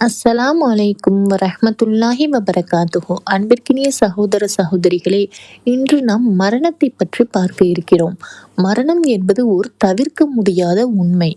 அஸ்ஸலாம் வலைக்கும் வரஹ்மத்துல்லாஹி வபரகாத்துஹோ. அன்பிற்கினிய சகோதர சகோதரிகளே இன்று நாம் மரணத்தை பற்றி பார்க்க இருக்கிறோம். மரணம் என்பது ஒரு தவிர்க்க முடியாத உண்மை.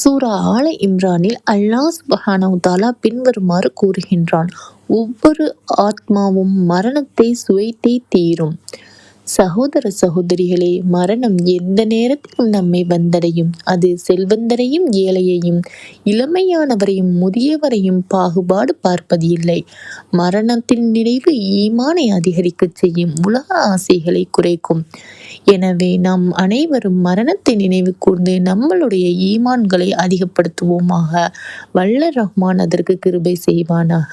சூரா ஆல இம்ரானில் அல்லாஹ் சுப்ஹானஹு பின்வருமாறு கூறுகின்றான். ஒவ்வொரு ஆத்மாவும் மரணத்தை சுவைத்தே தீரும். சகோதர சகோதரிகளே மரணம் எந்த நேரத்திலும் நம்மை வந்தடையும். அது செல்வந்தரையும் ஏழையையும் இளமையானவரையும் முதியவரையும் பாகுபாடு பார்ப்பது இல்லை. மரணத்தின் நினைவு ஈமானை அதிகரிக்கச் செய்யும். உலக ஆசைகளை குறைக்கும். எனவே நாம் அனைவரும் மரணத்தை நினைவு கூர்ந்து நம்மளுடைய ஈமான்களை அதிகப்படுத்துவோமாக. வல்ல ரஹ்மான் அதற்கு கிருபை செய்வானாக.